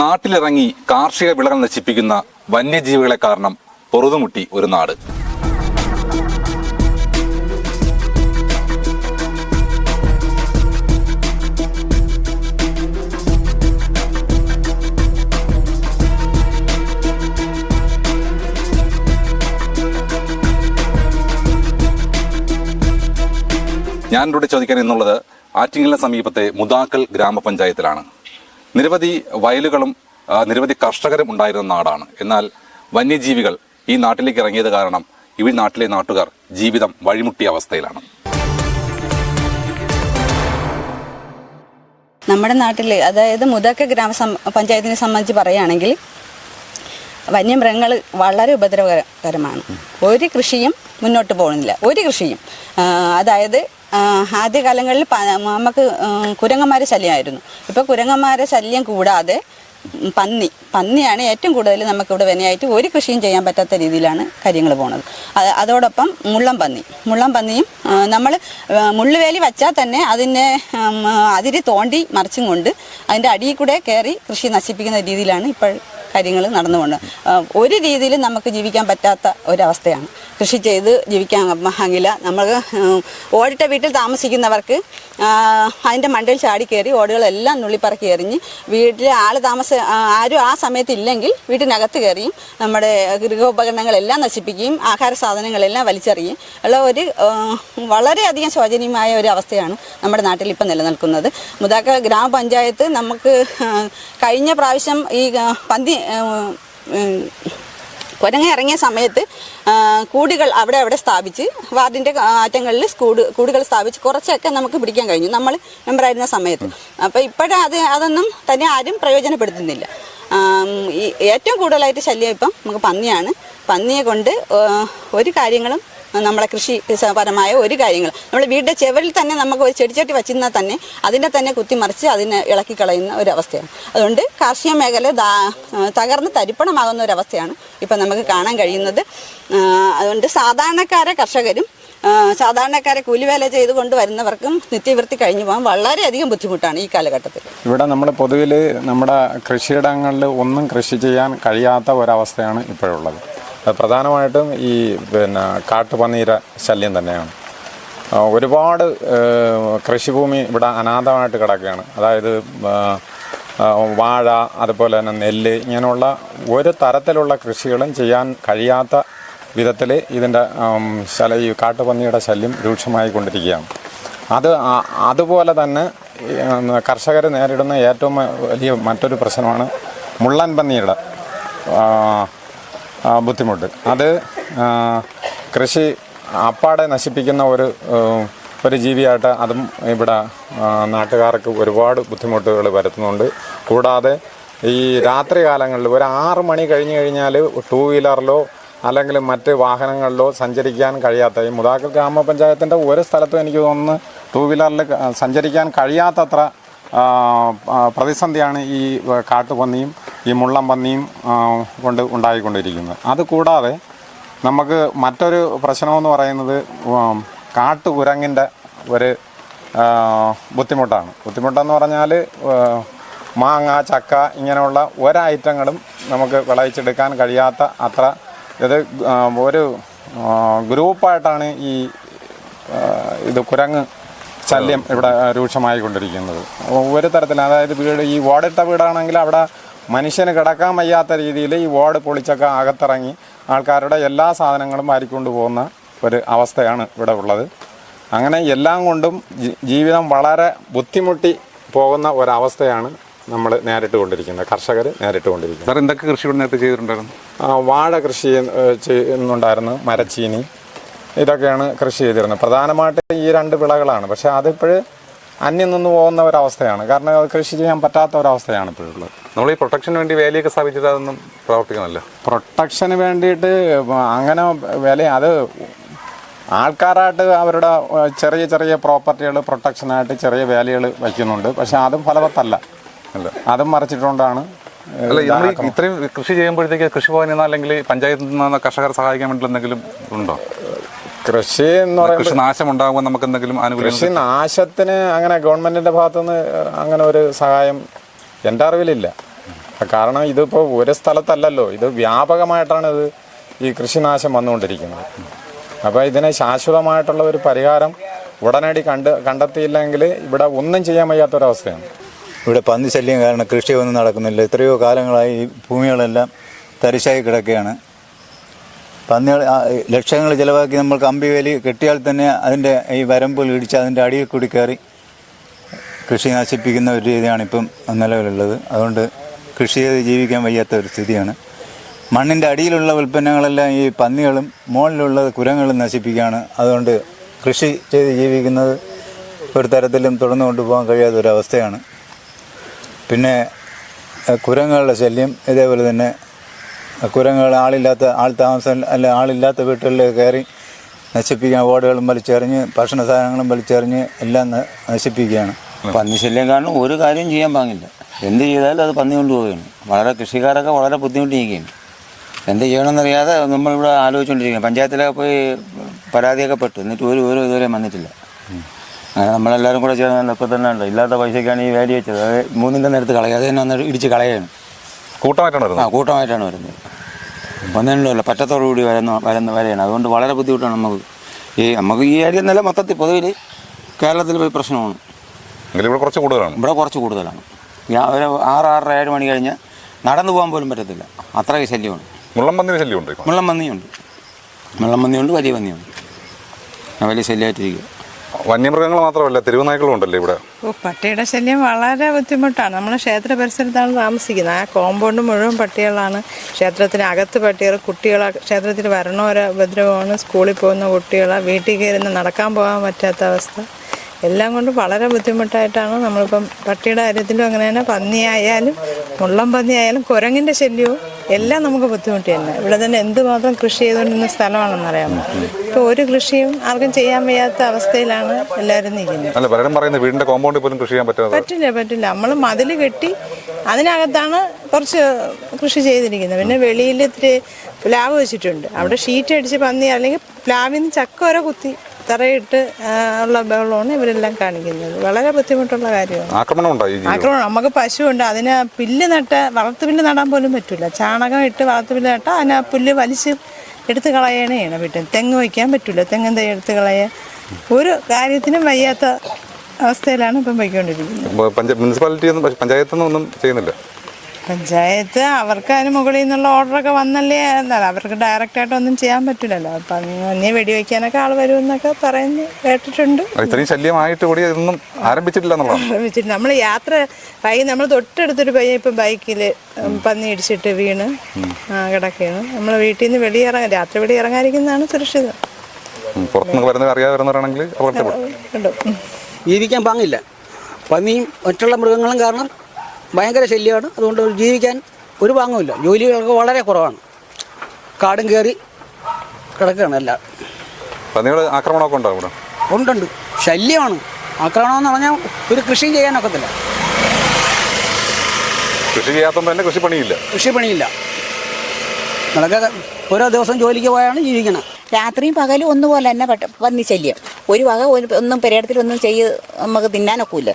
നാട്ടിലിറങ്ങി കാർഷിക വിളകൾ നശിപ്പിക്കുന്ന വന്യജീവികളെ കാരണം പൊറുതുമുട്ടി ഒരു നാട്. ഞാനിവിടെ ചോദിക്കാൻ എന്നുള്ളത് ആറ്റിങ്ങലിന് സമീപത്തെ മുതാക്കൽ ഗ്രാമപഞ്ചായത്തിലാണ്. നിരവധി വയലുകളും നിരവധി കർഷകരും ഉണ്ടായിരുന്ന നാടാണ്. എന്നാൽ വന്യജീവികൾ ഈ നാട്ടിലേക്ക് ഇറങ്ങിയത് കാരണം ഈ നാട്ടിലെ നാട്ടുകാർ ജീവിതം വഴിമുട്ടിയ അവസ്ഥയിലാണ്. നമ്മുടെ നാട്ടിൽ അതായത് മുതക്ക ഗ്രാമ പഞ്ചായത്തിനെ സംബന്ധിച്ച് പറയുകയാണെങ്കിൽ വന്യമൃഗങ്ങൾ വളരെ ഉപദ്രവകരമാണ്. ഒരു കൃഷിയും മുന്നോട്ട് പോകുന്നില്ല. ഒരു കൃഷിയും അതായത് ആദ്യകാലങ്ങളിൽ നമുക്ക് കുരങ്ങന്മാരെ ശല്യമായിരുന്നു. ഇപ്പോൾ കുരങ്ങന്മാരെ ശല്യം കൂടാതെ പന്നി പന്നിയാണ് ഏറ്റവും കൂടുതൽ നമുക്കിവിടെ വിനയായിട്ട് ഒരു കൃഷിയും ചെയ്യാൻ പറ്റാത്ത രീതിയിലാണ് കാര്യങ്ങൾ പോണത്. അത് അതോടൊപ്പം മുള്ളം പന്നി. മുള്ളം പന്നിയും നമ്മൾ മുള്ളുവേലി വച്ചാൽ തന്നെ അതിനെ അതിരി തോണ്ടി മറിച്ചും കൊണ്ട് അതിന്റെ അടിയിൽ കൂടെ കയറി കൃഷി നശിപ്പിക്കുന്ന രീതിയിലാണ് ഇപ്പോൾ കാര്യങ്ങൾ നടന്നുകൊണ്ട്. ഒരു രീതിയിൽ നമുക്ക് ജീവിക്കാൻ പറ്റാത്ത ഒരവസ്ഥയാണ്. കൃഷി ചെയ്ത് ജീവിക്കാൻ ആകില്ല ഉം, ഓടിട്ട വീട്ടിൽ താമസിക്കുന്നവർക്ക് അതിന്റെ മണ്ടയിൽ ചാടി കയറി ഓടുകളെല്ലാം നുള്ളിപ്പറക്കി എറിഞ്ഞ് വീട്ടിൽ ആൾ താമസ ആരും ആ സമയത്ത് ഇല്ലെങ്കിൽ വീട്ടിനകത്ത് കയറിയും നമ്മുടെ ഗൃഹോപകരണങ്ങളെല്ലാം നശിപ്പിക്കുകയും ആഹാര സാധനങ്ങളെല്ലാം വലിച്ചെറിയും ഉള്ള ഒരു വളരെയധികം ശോചനീയമായ ഒരു അവസ്ഥയാണ് നമ്മുടെ നാട്ടിൽ ഇപ്പം നിലനിൽക്കുന്നത്. മുതാക്ക ഗ്രാമപഞ്ചായത്ത് നമുക്ക് കഴിഞ്ഞ പ്രാവശ്യം ഈ പന്തി കുരങ്ങ ഇറങ്ങിയ സമയത്ത് കൂടികൾ അവിടെ അവിടെ സ്ഥാപിച്ച് വാർഡിന്റെ ആറ്റങ്ങളിൽ കൂട് കൂടികൾ സ്ഥാപിച്ച് കുറച്ചൊക്കെ നമുക്ക് പിടിക്കാൻ കഴിഞ്ഞു. നമ്മൾ മെമ്പറായിരുന്ന സമയത്ത്. അപ്പോൾ ഇപ്പോഴും അത് അതൊന്നും തന്നെ ആരും പ്രയോജനപ്പെടുത്തുന്നില്ല. ഏറ്റവും കൂടുതലായിട്ട് ശല്യം ഇപ്പം നമുക്ക് പന്നിയാണ്. പന്നിയെ കൊണ്ട് ഒരു കാര്യങ്ങളും നമ്മളെ കൃഷി പരമായ ഒരു കാര്യങ്ങൾ. നമ്മൾ വീടിന്റെ ചെവരിൽ തന്നെ നമുക്ക് ഒരു ചെടിച്ചട്ടി വച്ചിരുന്നാൽ തന്നെ അതിനെ തന്നെ കുത്തിമറിച്ച് അതിനെ ഇളക്കി കളയുന്ന ഒരു അവസ്ഥയാണ് അതുകൊണ്ട് കാർഷിക മേഖല തകർന്ന് തരിപ്പണമാകുന്ന ഒരവസ്ഥയാണ് ഇപ്പം നമുക്ക് കാണാൻ കഴിയുന്നത്. അതുകൊണ്ട് സാധാരണക്കാരെ കർഷകരും സാധാരണക്കാരെ കൂലിവേല ചെയ്തുകൊണ്ട് വരുന്നവർക്കും നിത്യവൃത്തി കഴിഞ്ഞു പോകാൻ വളരെയധികം ബുദ്ധിമുട്ടാണ് ഈ കാലഘട്ടത്തിൽ. ഇവിടെ നമ്മൾ പൊതുവിൽ നമ്മുടെ കൃഷിയിടങ്ങളിൽ ഒന്നും കൃഷി ചെയ്യാൻ കഴിയാത്ത ഒരവസ്ഥയാണ് ഇപ്പോഴുള്ളത്. പ്രധാനമായിട്ടും ഈ പിന്നെ കാട്ടുപന്നീര ശല്യം തന്നെയാണ്. ഒരുപാട് കൃഷിഭൂമി ഇവിടെ അനാഥമായിട്ട് കിടക്കുകയാണ്. അതായത് വാഴ അതുപോലെ തന്നെ നെല്ല് ഇങ്ങനെയുള്ള ഒരു തരത്തിലുള്ള കൃഷികളും ചെയ്യാൻ കഴിയാത്ത വിധത്തിൽ ഇതിന്റെ ശല ഈ കാട്ടുപന്നിയുടെ ശല്യം രൂക്ഷമായിക്കൊണ്ടിരിക്കുകയാണ് അത് അതുപോലെ തന്നെ കർഷകർ നേരിടുന്ന ഏറ്റവും വലിയ മറ്റൊരു പ്രശ്നമാണ് മുള്ളൻ പന്നിയുടെ ബുദ്ധിമുട്ട്. അത് കൃഷി അപ്പാടെ നശിപ്പിക്കുന്ന ഒരു ഒരു ജീവിയായിട്ട് അതും ഇവിടെ നാട്ടുകാർക്ക് ഒരുപാട് ബുദ്ധിമുട്ടുകൾ വരുത്തുന്നുണ്ട്. കൂടാതെ ഈ രാത്രി കാലങ്ങളിൽ ഒരു ആറ് മണി കഴിഞ്ഞ് കഴിഞ്ഞാൽ ടൂ വീലറിലോ അല്ലെങ്കിൽ മറ്റ് വാഹനങ്ങളിലോ സഞ്ചരിക്കാൻ കഴിയാത്ത ഈ മുതാക്കൽ ഗ്രാമപഞ്ചായത്തിന്റെ ഒരു സ്ഥലത്തും എനിക്ക് തോന്നുന്നു ടൂ വീലറിൽ സഞ്ചരിക്കാൻ കഴിയാത്തത്ര പ്രതിസന്ധിയാണ് ഈ കാട്ടുപന്നിയും ഈ മുള്ളം പന്നിയും കൊണ്ട് ഉണ്ടായിക്കൊണ്ടിരിക്കുന്നത് അതുകൂടാതെ നമുക്ക് മറ്റൊരു പ്രശ്നമെന്ന് പറയുന്നത് കാട്ടുകുരങ്ങിന്റെ ഒരു ബുദ്ധിമുട്ടാണ്. ബുദ്ധിമുട്ടെന്ന് പറഞ്ഞാൽ മാങ്ങ ചക്ക ഇങ്ങനെയുള്ള ഒരൈറ്റങ്ങളും നമുക്ക് വിളയിച്ചെടുക്കാൻ കഴിയാത്ത അത്ര ഇത് ഒരു ഗ്രൂപ്പായിട്ടാണ് ഈ ഇത് കുരങ്ങ് ശല്യം ഇവിടെ രൂക്ഷമായിക്കൊണ്ടിരിക്കുന്നത്. ഒരു തരത്തിൽ അതായത് വീട് ഈ ഓടിട്ട വീടാണെങ്കിൽ അവിടെ മനുഷ്യന് കിടക്കാൻ വയ്യാത്ത രീതിയിൽ ഈ ഓട് പൊളിച്ചൊക്കെ അകത്തിറങ്ങി ആൾക്കാരുടെ എല്ലാ സാധനങ്ങളും വാരിക്കൊണ്ട് പോകുന്ന ഒരു അവസ്ഥയാണ് ഇവിടെ ഉള്ളത്. അങ്ങനെ എല്ലാം കൊണ്ടും ജീവിതം വളരെ ബുദ്ധിമുട്ടി പോകുന്ന ഒരവസ്ഥയാണ് നമ്മൾ നേരിട്ട് കൊണ്ടിരിക്കുന്നത്. കർഷകർ നേരിട്ട് കൊണ്ടിരിക്കുന്നത്. സാർ എന്തൊക്കെ കൃഷി ഇവിടെ നേരത്തെ ചെയ്തിട്ടുണ്ടായിരുന്നു? ആ, വാഴ കൃഷി ചെയ്യുന്നുണ്ടായിരുന്നു. മരച്ചീനി. ഇതൊക്കെയാണ് കൃഷി ചെയ്തിരുന്നത്. പ്രധാനമായിട്ട് ഈ രണ്ട് വിളകളാണ്. പക്ഷേ അതിപ്പോഴ് അന്യം നിന്ന് പോകുന്ന ഒരവസ്ഥയാണ്. കാരണം അത് കൃഷി ചെയ്യാൻ പറ്റാത്ത ഒരവസ്ഥയാണ് ഇപ്പോഴുള്ളത്. നമ്മൾ ഈ പ്രൊട്ടക്ഷന് വേണ്ടി വേലയൊക്കെ സ്ഥാപിച്ചിട്ട് അതൊന്നും പ്രവർത്തിക്കുന്നില്ല പ്രൊട്ടക്ഷന് വേണ്ടിയിട്ട് അങ്ങനെ വില അത് ആൾക്കാരായിട്ട് അവരുടെ ചെറിയ ചെറിയ പ്രോപ്പർട്ടികൾ പ്രൊട്ടക്ഷനായിട്ട് ചെറിയ വേലകൾ വയ്ക്കുന്നുണ്ട്. പക്ഷെ അതും ഫലവത്തല്ല. അതും മറിച്ചിട്ടുകൊണ്ടാണ് അല്ല നമ്മൾ ഇത്രയും കൃഷി ചെയ്യുമ്പോഴത്തേക്ക് കൃഷിഭവനിൽ നിന്ന് അല്ലെങ്കിൽ പഞ്ചായത്തിൽ നിന്ന് കർഷകരെ സഹായിക്കാൻ വേണ്ടി എന്തെങ്കിലും ഉണ്ടോ? കൃഷി എന്ന് പറയുമ്പോൾ കൃഷി നാശം ഉണ്ടാകുമ്പോൾ നമുക്ക് എന്തെങ്കിലും ആനുകൂല്യം കൃഷി നാശത്തിന് അങ്ങനെ ഗവൺമെന്റിന്റെ ഭാഗത്തുനിന്ന് അങ്ങനെ ഒരു സഹായം എന്റെ അറിവിലില്ല. കാരണം ഇതിപ്പോൾ ഒരു സ്ഥലത്തല്ലല്ലോ ഇത് വ്യാപകമായിട്ടാണ് ഇത് ഈ കൃഷിനാശം വന്നുകൊണ്ടിരിക്കുന്നത്. അപ്പോൾ ഇതിന് ശാശ്വതമായിട്ടുള്ള ഒരു പരിഹാരം ഉടനടി കണ്ട് കണ്ടെത്തിയില്ലെങ്കിൽ ഇവിടെ ഒന്നും ചെയ്യാൻ വയ്യാത്തൊരവസ്ഥയാണ്. ഇവിടെ പന്നി ശല്യം കാരണം കൃഷിയൊന്നും നടക്കുന്നില്ല. എത്രയോ കാലങ്ങളായി ഈ ഭൂമികളെല്ലാം തരിശായി കിടക്കുകയാണ്. പന്നികൾ ലക്ഷങ്ങൾ ചിലവാക്കി നമ്മൾ കമ്പി വേലി കെട്ടിയാൽ തന്നെ അതിന്റെ ഈ വരമ്പുൽ ഇടിച്ച് അതിന്റെ അടിയിൽ കൂടി കയറി കൃഷി നശിപ്പിക്കുന്ന ഒരു രീതിയാണ് ഇപ്പം നിലവിലുള്ളത്. അതുകൊണ്ട് കൃഷി ചെയ്ത് ജീവിക്കാൻ വയ്യാത്ത ഒരു സ്ഥിതിയാണ്. മണ്ണിന്റെ അടിയിലുള്ള ഉൽപ്പന്നങ്ങളെല്ലാം ഈ പന്നികളും മുകളിലുള്ള കുരങ്ങളും നശിപ്പിക്കുകയാണ്. അതുകൊണ്ട് കൃഷി ചെയ്ത് ജീവിക്കുന്നത് ഒരു തരത്തിലും തുടർന്നു കൊണ്ടുപോകാൻ കഴിയാത്ത ഒരു അവസ്ഥയാണ്. പിന്നെ കുരങ്ങളുടെ ശല്യം ഇതേപോലെ തന്നെ കുരങ്ങുകൾ ആളില്ലാത്ത ആൾ താമസം അല്ല ആളില്ലാത്ത വീട്ടുകളിൽ കയറി നശിപ്പിക്കാൻ ഓടുകളും വലിച്ചെറിഞ്ഞ് ഭക്ഷണ സാധനങ്ങളും വലിച്ചെറിഞ്ഞ് എല്ലാം നശിപ്പിക്കുകയാണ്. പന്നി ശല്യം കാരണം ഒരു കാര്യം ചെയ്യാൻ പാങ്ങില്ല. എന്ത് ചെയ്താലും അത് പന്നി കൊണ്ടുപോവുകയാണ് വളരെ കൃഷിക്കാരൊക്കെ വളരെ ബുദ്ധിമുട്ടിയിരിക്കുകയാണ് എന്ത് ചെയ്യണമെന്നറിയാതെ നമ്മളിവിടെ ആലോചിച്ചുകൊണ്ടിരിക്കുകയാണ്. പഞ്ചായത്തിലൊക്കെ പോയി പരാതിയൊക്കെ പെട്ടു. എന്നിട്ട് ഒരു ഒരു ഇതുവരെ വന്നിട്ടില്ല. അങ്ങനെ നമ്മളെല്ലാവരും കൂടെ ചേർന്ന് ഇപ്പം തന്നെ ഉണ്ട് ഇല്ലാത്ത പൈസയ്ക്കാണ് ഈ വേലി വെച്ചത്. അത് മൂന്നിന്റെ നേരത്ത് കളയുക അത് തന്നെ ഇടിച്ച് കളയാണ് കൂട്ടമായിട്ടാണ് ആ വരുന്നത്. കൂട്ടമായിട്ടാണ് വരുന്നത് കൂടി പറ്റത്തോടുകൂടി വരുന്ന വരുന്ന വരെയാണ്. അതുകൊണ്ട് വളരെ ബുദ്ധിമുട്ടാണ് നമുക്ക് ഈ നമുക്ക് ഈ ഏരിയ നില മൊത്തത്തിൽ പൊതുവിൽ കേരളത്തിൽ പോയി പ്രശ്നമാണ്. എങ്കിലും ഇവിടെ കുറച്ച് കൂടുതലാണ്. ഇവിടെ കുറച്ച് കൂടുതലാണ്. ഒരു ആറ് ആറര ഏഴ് മണി കഴിഞ്ഞ് നടന്നു പോകാൻ പോലും പറ്റത്തില്ല. അത്രയ്ക്ക് ശല്യമാണ്. മുള്ളം പന്നിന് ശല്യമുണ്ട്. മുള്ളം മന്നിയുണ്ട് വലിയ പന്നിയുണ്ട്. ആ, വലിയ ശല്യമായിട്ടിരിക്കുക വന്യമൃഗങ്ങൾ മാത്രമല്ല തെരുവുനായ്ക്കളും ഉണ്ടല്ലോ ഇവിടെ. പട്ടിയുടെ ശല്യം വളരെ ബുദ്ധിമുട്ടാണ്. നമ്മൾ ക്ഷേത്ര പരിസരത്താണ് താമസിക്കുന്നത്. ആ കോമ്പൗണ്ട് മുഴുവൻ പട്ടികളാണ്. ക്ഷേത്രത്തിന് അകത്ത് പട്ടികൾ കുട്ടികൾ ക്ഷേത്രത്തിൽ വരണോര ഉപദ്രവമാണ്. സ്കൂളിൽ പോകുന്ന കുട്ടികൾ വീട്ടിൽ കയറുന്ന നടക്കാൻ പോകാൻ പറ്റാത്ത അവസ്ഥ. എല്ലാം കൊണ്ട് വളരെ ബുദ്ധിമുട്ടായിട്ടാണ് നമ്മളിപ്പം പട്ടിയുടെ കാര്യത്തിലും അങ്ങനെ തന്നെ പന്നിയായാലും മുള്ളം പന്നി ആയാലും കുരങ്ങിന്റെ ശല്യവും എല്ലാം നമുക്ക് ബുദ്ധിമുട്ട് തന്നെ. ഇവിടെ തന്നെ എന്തുമാത്രം കൃഷി ചെയ്തുകൊണ്ടിരുന്ന സ്ഥലമാണെന്നറിയാമോ? ഇപ്പോൾ ഒരു കൃഷിയും ആർക്കും ചെയ്യാൻ വയ്യാത്ത അവസ്ഥയിലാണ് എല്ലാവരും നിൽക്കുന്നത്. അല്ല പലരും പറയുന്നത് വീടിന്റെ കോമ്പൗണ്ടിൽ പോലും കൃഷി ചെയ്യാൻ പറ്റില്ല പറ്റില്ല പറ്റില്ല. നമ്മൾ മതിൽ കെട്ടി അതിനകത്താണ് കുറച്ച് കൃഷി ചെയ്തിരിക്കുന്നത്. പിന്നെ വെളിയിൽ ഇത്തിരി പ്ലാവ് വെച്ചിട്ടുണ്ട്. അവിടെ ഷീറ്റ് അടിച്ച് പന്നി അല്ലെങ്കിൽ പ്ലാവിൽ നിന്ന് ചക്ക വരെ കുത്തി തറയിട്ട് ഉള്ള ബഹളമാണ് ഇവരെല്ലാം കാണിക്കുന്നത്. വളരെ ബുദ്ധിമുട്ടുള്ള കാര്യമാണ്. ആക്രമണം ഉണ്ടോ ഈ ജീവികൾ ആക്രമണം നമുക്ക് പശുവുണ്ട്. അതിന് പുല്ല് നട്ട് വളർത്തു പുല്ല് നടാൻ പോലും പറ്റില്ല ചാണകം ഇട്ട് വളർത്തു പുല്ല് നട്ടാൽ അതിന് ആ പുല്ല് വലിച്ച് എടുത്ത് കളയണേ ആണ് വീട്ടിൽ. തെങ്ങ് വയ്ക്കാൻ പറ്റില്ല തെങ്ങ് തൈ എടുത്ത് കളയാൻ ഒരു കാര്യത്തിനും വയ്യാത്ത അവസ്ഥയിലാണ് ഇപ്പം പോയിക്കൊണ്ടിരിക്കുന്നത്. പഞ്ച- മുനിസിപ്പാലിറ്റി ഒന്നും പഞ്ചായത്തൊന്നും ഒന്നും ചെയ്യുന്നില്ല? പഞ്ചായത്ത് അവർക്ക് അതിന് മുകളിൽ നിന്നുള്ള ഓർഡറൊക്കെ വന്നല്ലേ? എന്നാൽ അവർക്ക് ഡയറക്റ്റായിട്ട് ഒന്നും ചെയ്യാൻ പറ്റില്ലല്ലോ. അപ്പം അന്യ വെടിവെക്കാനൊക്കെ ആൾ വരുമെന്നൊക്കെ പറയുന്നു കേട്ടിട്ടുണ്ട്. ഇത്രയും ശല്യമായിട്ട് കൂടി ഇതൊന്നും ആരംഭിച്ചിട്ടില്ല എന്നുള്ളതാണ്. നമ്മൾ യാത്ര ബൈ നമ്മൾ തൊട്ടടുത്തൊരു പയ്യൻ ഇപ്പം ബൈക്കിൽ പന്നി ഇടിച്ചിട്ട് വീണ് കിടക്കുകയാണ്. നമ്മൾ വീട്ടിൽ നിന്ന് വെളിയിറങ്ങാൻ രാത്രി വെളി ഇറങ്ങാതിരിക്കുന്നതാണ് സുരക്ഷിതം പുറത്തുനിന്ന് വരുന്ന അറിയാതെ വരുന്നവരാണെങ്കിൽ അപകടപ്പെടും കണ്ടോ. ജീവിക്കാൻ പാങ്ങില്ല. പന്നിയും മറ്റുള്ള മൃഗങ്ങളും കാരണം ഭയങ്കര ശല്യമാണ്. അതുകൊണ്ട് ജീവിക്കാൻ ഒരു പാങ്ങുമില്ല. ജോലികൾക്ക് വളരെ കുറവാണ്. കാടും കയറി കിടക്കുകയാണ് എല്ലാം. പന്നികൾ ആക്രമണമൊക്കെ ഉണ്ടോ ഇവിടെ ഉണ്ടുണ്ട്. ശല്യമാണ്. ആക്രമണമെന്ന് പറഞ്ഞാൽ ഒരു കൃഷിയും ചെയ്യാനൊക്കത്തില്ല കൃഷി തന്നെ കൃഷിപ്പണിയില്ല. കൃഷിപ്പണിയില്ല. നമ്മളൊക്കെ ഓരോ ദിവസം ജോലിക്ക് പോയാണ് ജീവിക്കണം. രാത്രിയും പകലും ഒന്നുപോലെ തന്നെ പട്ട പന്നി ശല്യം. ഒരു വക ഒരു ഒന്നും പെരയിടത്തിലൊന്നും ചെയ്ത് നമുക്ക് തിന്നാനൊക്കില്ല.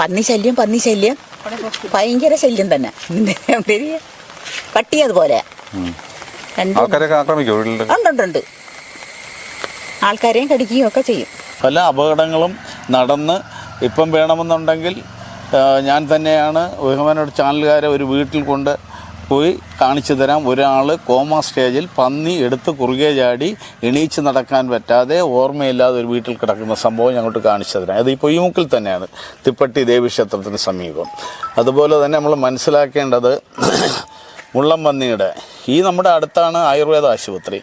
പന്നി ശല്യം പന്നി ശല്യം. ഭയങ്കര ശല്യം തന്നെ. പെരിയ പട്ടി അതുപോലെ ഉണ്ടുണ്ടുണ്ട് ആൾക്കാരെയും കടിക്കുകയും ഒക്കെ ചെയ്യും. പല അപകടങ്ങളും നടന്ന് ഇപ്പം വേണമെന്നുണ്ടെങ്കിൽ ഞാൻ തന്നെയാണ് ബഹുമാനോട് ചാനലുകാരെ ഒരു വീട്ടിൽ കൊണ്ട് പോയി കാണിച്ചു തരാം. ഒരാൾ കോമ സ്റ്റേജിൽ പന്നി എടുത്ത് കുറുകെ ചാടി എണീച്ച് നടക്കാൻ പറ്റാതെ ഓർമ്മയില്ലാതെ ഒരു വീട്ടിൽ കിടക്കുന്ന സംഭവം ഞങ്ങോട്ട് കാണിച്ചു തരാം. അത് ഈ പൊയ്മുക്കിൽ തന്നെയാണ് തിപ്പട്ടി ദേവീക്ഷേത്രത്തിന് സമീപം. അതുപോലെ തന്നെ നമ്മൾ മനസ്സിലാക്കേണ്ടത് മുള്ളം പന്നിയുടെ ഈ നമ്മുടെ അടുത്താണ് ആയുർവേദ ആശുപത്രി.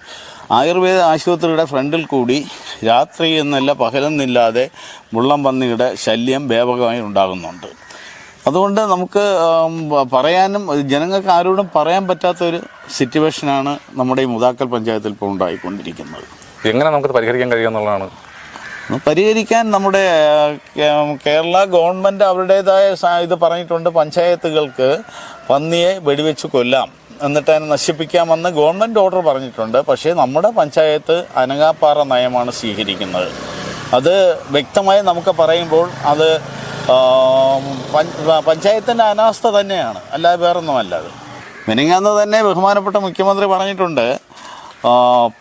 ആയുർവേദ ആശുപത്രിയുടെ ഫ്രണ്ടിൽ കൂടി രാത്രി എന്നല്ല പകലെന്നില്ലാതെ മുള്ളം പന്നിയുടെ ശല്യം വ്യാപകമായി ഉണ്ടാകുന്നുണ്ട്. അതുകൊണ്ട് നമുക്ക് പറയാനും ജനങ്ങൾക്ക് ആരോടും പറയാൻ പറ്റാത്ത ഒരു സിറ്റുവേഷനാണ് നമ്മുടെ ഈ മുതാക്കൽ പഞ്ചായത്തിൽ ഇപ്പോൾ ഉണ്ടായിക്കൊണ്ടിരിക്കുന്നത്. എങ്ങനെ നമുക്ക് പരിഹരിക്കാൻ കഴിയുമെന്നുള്ളതാണ്. പരിഹരിക്കാൻ നമ്മുടെ കേരള ഗവൺമെന്റ് അവരുടേതായ ഇത് പറഞ്ഞിട്ടുണ്ട് പഞ്ചായത്തുകൾക്ക് പന്നിയെ വെടിവെച്ച് കൊല്ലാം എന്നിട്ട് അതിനെ നശിപ്പിക്കാമെന്ന് ഗവൺമെന്റ് ഓർഡർ പറഞ്ഞിട്ടുണ്ട്. പക്ഷേ നമ്മുടെ പഞ്ചായത്ത് അനങ്ങാപ്പാറ നയമാണ് സ്വീകരിക്കുന്നത്. അത് വ്യക്തമായി നമുക്ക് പറയുമ്പോൾ അത് പഞ്ചായത്തിന്റെ അനാസ്ഥ തന്നെയാണ്. അല്ലാതെ വേറൊന്നുമല്ല അത്. മിനിങ്ങാന്ന് തന്നെ ബഹുമാനപ്പെട്ട മുഖ്യമന്ത്രി പറഞ്ഞിട്ടുണ്ട്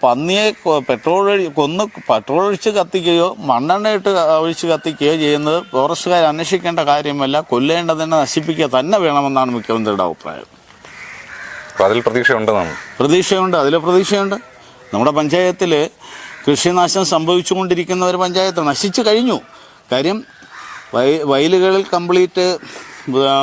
പന്നിയെ പെട്രോൾ കൊന്ന് പെട്രോൾ ഒഴിച്ച് കത്തിക്കുകയോ മണ്ണെണ്ണ ഇട്ട് ഒഴിച്ച് കത്തിക്കുകയോ ചെയ്യുന്നത് ഫോറസ്റ്റുകാർ അന്വേഷിക്കേണ്ട കാര്യമല്ല കൊല്ലേണ്ടതിനെ നശിപ്പിക്കുക തന്നെ വേണമെന്നാണ് മുഖ്യമന്ത്രിയുടെ അഭിപ്രായം. അതിൽ പ്രതീക്ഷയുണ്ട് പ്രതീക്ഷയുണ്ട് അതിൽ പ്രതീക്ഷയുണ്ട്. നമ്മുടെ പഞ്ചായത്തിൽ കൃഷിനാശം സംഭവിച്ചുകൊണ്ടിരിക്കുന്ന ഒരു പഞ്ചായത്ത് നശിച്ചു കഴിഞ്ഞു. കാര്യം വയ വയലുകളിൽ കംപ്ലീറ്റ്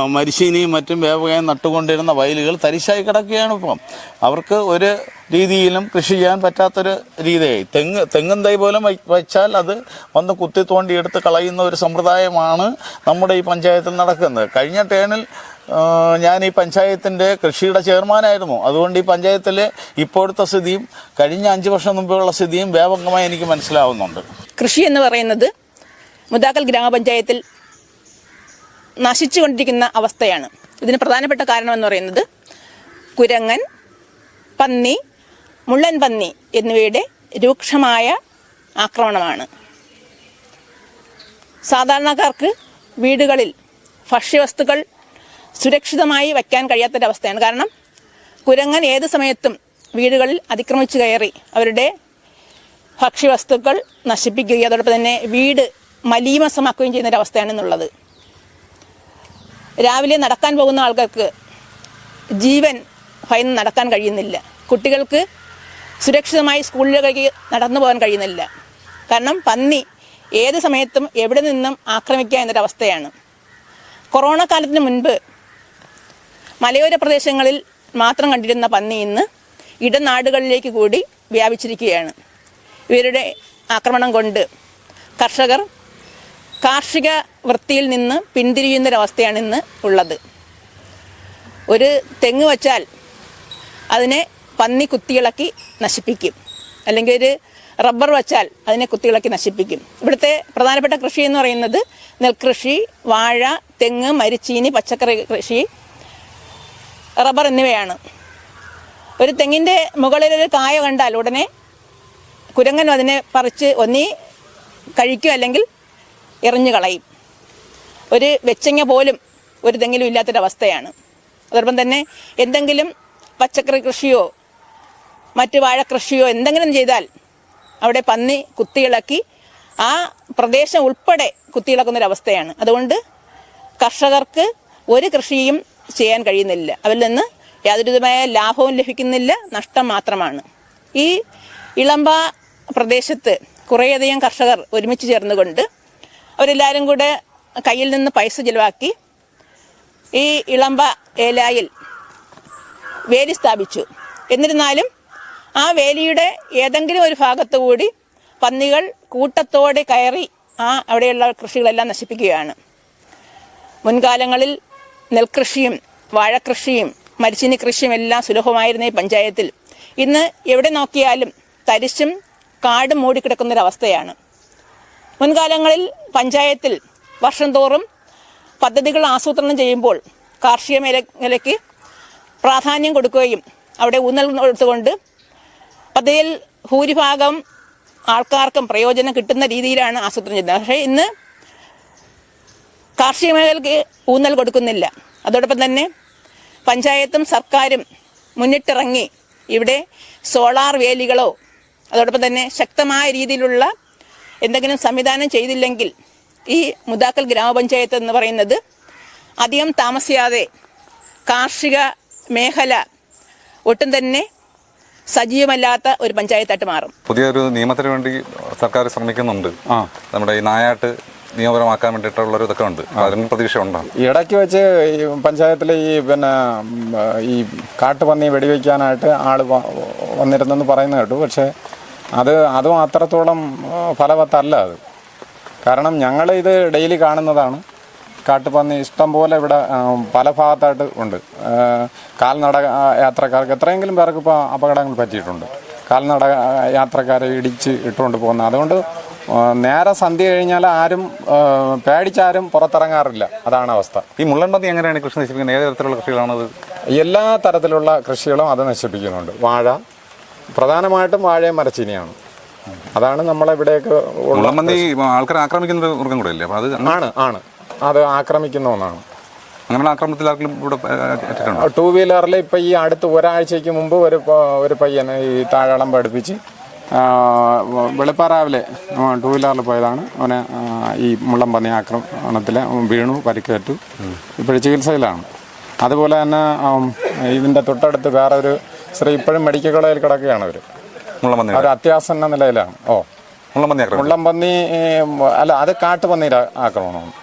മരിശീനിയും മറ്റും വേവകയും നട്ടുകൊണ്ടിരുന്ന വയലുകൾ തരിശായി കിടക്കുകയാണ് ഇപ്പം. അവർക്ക് ഒരു രീതിയിലും കൃഷി ചെയ്യാൻ പറ്റാത്തൊരു രീതിയായി. തെങ്ങ് തെങ്ങും തൈ പോലും വെച്ചാൽ അത് വന്ന് കുത്തി തോണ്ടി എടുത്ത് കളയുന്ന ഒരു സമ്പ്രദായമാണ് നമ്മുടെ ഈ പഞ്ചായത്തിൽ നടക്കുന്നത്. കഴിഞ്ഞ ടേണിൽ ഞാൻ ഈ പഞ്ചായത്തിന്റെ കൃഷിയുടെ ചെയർമാനായിരുന്നു. അതുകൊണ്ട് ഈ പഞ്ചായത്തിലെ ഇപ്പോഴത്തെ സ്ഥിതിയും കഴിഞ്ഞ അഞ്ച് വർഷം മുമ്പുള്ള സ്ഥിതിയും വ്യാപകമായി എനിക്ക് മനസ്സിലാവുന്നുണ്ട്. കൃഷി എന്ന് പറയുന്നത് മുതാക്കൽ ഗ്രാമപഞ്ചായത്തിൽ നശിച്ചുകൊണ്ടിരിക്കുന്ന അവസ്ഥയാണ്. ഇതിന് പ്രധാനപ്പെട്ട കാരണം എന്ന് പറയുന്നത് കുരങ്ങൻ പന്നി മുള്ളൻ പന്നി എന്നിവയുടെ രൂക്ഷമായ ആക്രമണമാണ്. സാധാരണക്കാർക്ക് വീടുകളിൽ ഭക്ഷ്യവസ്തുക്കൾ സുരക്ഷിതമായി വയ്ക്കാൻ കഴിയാത്തൊരവസ്ഥയാണ്. കാരണം കുരങ്ങൻ ഏത് സമയത്തും വീടുകളിൽ അതിക്രമിച്ചു കയറി അവരുടെ ഭക്ഷ്യവസ്തുക്കൾ നശിപ്പിക്കുകയും അതോടൊപ്പം തന്നെ വീട് മലീമസമാക്കുകയും ചെയ്യുന്ന അവസ്ഥയാണെന്നുള്ളത് രാവിലെ നടക്കാൻ പോകുന്ന ആൾക്കാർക്ക് ജീവൻ ഭയന്ന് നടക്കാൻ കഴിയുന്നില്ല. കുട്ടികൾക്ക് സുരക്ഷിതമായി സ്കൂളിലേക്ക് നടന്നു പോകാൻ കഴിയുന്നില്ല. കാരണം പന്നി ഏത് സമയത്തും എവിടെ നിന്നും ആക്രമിക്കുക എന്നൊരവസ്ഥയാണ്. കൊറോണ കാലത്തിന് മുൻപ് മലയോര പ്രദേശങ്ങളിൽ മാത്രം കണ്ടിരുന്ന പന്നി ഇന്ന് ഇടനാടുകളിലേക്ക് കൂടി വ്യാപിച്ചിരിക്കുകയാണ്. ഇവരുടെ ആക്രമണം കൊണ്ട് കർഷകർ കാർഷിക വൃത്തിയിൽ നിന്ന് പിന്തിരിയുന്നൊരവസ്ഥയാണ് ഇന്ന് ഉള്ളത്. ഒരു തെങ്ങ് വച്ചാൽ അതിനെ പന്നി കുത്തിയിളക്കി നശിപ്പിക്കും. അല്ലെങ്കിൽ ഒരു റബ്ബർ വച്ചാൽ അതിനെ കുത്തിയിളക്കി നശിപ്പിക്കും. ഇവിടുത്തെ പ്രധാനപ്പെട്ട കൃഷി എന്ന് പറയുന്നത് നെൽകൃഷി വാഴ തെങ്ങ് മരിച്ചീനി പച്ചക്കറി കൃഷി റബ്ബർ എന്നിവയാണ്. ഒരു തെങ്ങിന്റെ മുകളിലൊരു കായ കണ്ടാൽ ഉടനെ കുരങ്ങൻ അതിനെ പറിച്ച് ഒന്നി കഴിക്കും അല്ലെങ്കിൽ എറിഞ്ഞു കളയും. ഒരു വെച്ചങ്ങ പോലും ഒരു തെങ്ങിലും ഇല്ലാത്തൊരവസ്ഥയാണ്. അതോടൊപ്പം തന്നെ എന്തെങ്കിലും പച്ചക്കറി കൃഷിയോ മറ്റ് വാഴക്കൃഷിയോ എന്തെങ്കിലും ചെയ്താൽ അവിടെ പന്നി കുത്തിയിളക്കി ആ പ്രദേശം ഉൾപ്പെടെ കുത്തിയിളക്കുന്നൊരവസ്ഥയാണ്. അതുകൊണ്ട് കർഷകർക്ക് ഒരു കൃഷിയും ചെയ്യാൻ കഴിയുന്നില്ല. അവരിൽ നിന്ന് യാതൊരു വിധമായ ലാഭവും ലഭിക്കുന്നില്ല നഷ്ടം മാത്രമാണ്. ഈ ഇളമ്പ പ്രദേശത്ത് കുറേയധികം കർഷകർ ഒരുമിച്ച് ചേർന്നുകൊണ്ട് അവരെല്ലാവരും കൂടെ കയ്യിൽ നിന്ന് പൈസ ചിലവാക്കി ഈ ഇളമ്പ ഏലായിൽ വേലി സ്ഥാപിച്ചു. എന്നിരുന്നാലും ആ വേലിയുടെ ഏതെങ്കിലും ഒരു ഭാഗത്തു കൂടി പന്നികൾ കൂട്ടത്തോടെ കയറി ആ അവിടെയുള്ള കൃഷികളെല്ലാം നശിപ്പിക്കുകയാണ്. മുൻകാലങ്ങളിൽ നെൽകൃഷിയും വാഴക്കൃഷിയും മരിച്ചിനി കൃഷിയും എല്ലാം സുലഭമായിരുന്ന ഈ പഞ്ചായത്തിൽ. ഇന്ന് എവിടെ നോക്കിയാലും തരിശും കാടും മൂടിക്കിടക്കുന്നൊരവസ്ഥയാണ്. മുൻകാലങ്ങളിൽ പഞ്ചായത്തിൽ വർഷം തോറും പദ്ധതികൾ ആസൂത്രണം ചെയ്യുമ്പോൾ കാർഷിക മേഖലയ്ക്ക് പ്രാധാന്യം കൊടുക്കുകയും അവിടെ ഊന്നൽ കൊടുത്തുകൊണ്ട് പദ്ധതിയിൽ ഭൂരിഭാഗം ആൾക്കാർക്കും പ്രയോജനം കിട്ടുന്ന രീതിയിലാണ് ആസൂത്രണം ചെയ്യുന്നത് പക്ഷേ ഇന്ന് കാർഷിക മേഖലയ്ക്ക് ഊന്നൽ കൊടുക്കുന്നില്ല. അതോടൊപ്പം തന്നെ പഞ്ചായത്തും സർക്കാരും മുന്നിട്ടിറങ്ങി ഇവിടെ സോളാർ വേലികളോ അതോടൊപ്പം തന്നെ ശക്തമായ രീതിയിലുള്ള എന്തെങ്കിലും സംവിധാനം ചെയ്തില്ലെങ്കിൽ ഈ മുദാക്കൽ ഗ്രാമപഞ്ചായത്ത് എന്ന് പറയുന്നത് അധികം താമസിയാതെ കാർഷിക മേഖല ഒട്ടും തന്നെ സജീവമല്ലാത്ത ഒരു പഞ്ചായത്തായിട്ട് മാറും. പുതിയൊരു നിയമത്തിന് വേണ്ടി സർക്കാർ ശ്രമിക്കുന്നുണ്ട്. നമ്മുടെ ഈ നായാട്ട് നിയമപരമാക്കാൻ വേണ്ടിയിട്ടുള്ളൊരു ഇതൊക്കെ ഉണ്ട്. അതിന് പ്രതീക്ഷ ഉണ്ടാകും ഇടയ്ക്ക് വെച്ച് ഈ പഞ്ചായത്തിലെ ഈ പിന്നെ ഈ കാട്ടുപന്നി വെടിവെക്കാനായിട്ട് ആൾ വന്നിരുന്നെന്ന് പറയുന്നത് കേട്ടു. പക്ഷേ അത് അതും അത്രത്തോളം ഫലവത്തല്ല അത്. കാരണം ഞങ്ങൾ ഇത് ഡെയിലി കാണുന്നതാണ്. കാട്ടുപന്നി ഇഷ്ടം പോലെ ഇവിടെ പല ഭാഗത്തായിട്ട് ഉണ്ട്. കാൽനട യാത്രക്കാർക്ക് എത്രയെങ്കിലും പേർക്ക് ഇപ്പോൾ അപകടങ്ങൾ പറ്റിയിട്ടുണ്ട്. കാൽനട യാത്രക്കാരെ ഇടിച്ച് ഇട്ടുകൊണ്ട് പോകുന്ന. അതുകൊണ്ട് നേരെ സന്ധ്യ കഴിഞ്ഞാൽ ആരും പേടിച്ചാരും പുറത്തിറങ്ങാറില്ല. അതാണ് അവസ്ഥ. ഈ മുള്ളൻപന്നി എങ്ങനെയാണ് കൃഷി നശിപ്പിക്കുന്നത്? ഏത് തരത്തിലുള്ള കൃഷികളാണത്? എല്ലാ തരത്തിലുള്ള കൃഷികളും അത് നശിപ്പിക്കുന്നുണ്ട്. വാഴ പ്രധാനമായിട്ടും വാഴയും മരച്ചീനിയാണ്. അതാണ് നമ്മളെ ഇവിടെയൊക്കെ മുള്ളൻപന്നി ആക്രമിക്കുന്ന മൃഗം കൂടെ അല്ലേ അപ്പോൾ അത് ആണ് ആണ്. അത് ആക്രമിക്കുന്ന ഒന്നാണ്. അങ്ങനെയുള്ള ആക്രമണത്തിൽ ആർക്കും ഇവിടെ ടൂ വീലറിൽ ഇപ്പം ഈ അടുത്ത് ഒരാഴ്ചയ്ക്ക് മുമ്പ് ഒരു ഒരു പയ്യനെ ഈ താഴളം പഠിപ്പിച്ച് വെളുപ്പാറാവിലെ വെളുപ്പാ രാവിലെ ടൂ വീലറിൽ പോയതാണ്. അവനെ ഈ മുള്ളം പന്നി ആക്രമണത്തിൽ വീണു പരിക്കേറ്റു. ഇപ്പോൾ ചികിത്സയിലാണ്. അതുപോലെ തന്നെ ഇതിന്റെ തൊട്ടടുത്ത് വേറൊരു സ്ത്രീ ഇപ്പോഴും മെഡിക്കൽ കോളേജിൽ കിടക്കുകയാണ് അവർ മുള്ളമ്പന്നി അവർ അത്യാസന്ന നിലയിലാണ്. ഓ. മുള്ളമ്പന്നി മുള്ളമ്പന്നി അല്ല അത് കാട്ടുപന്നിയുടെ ആക്രമണമാണ്.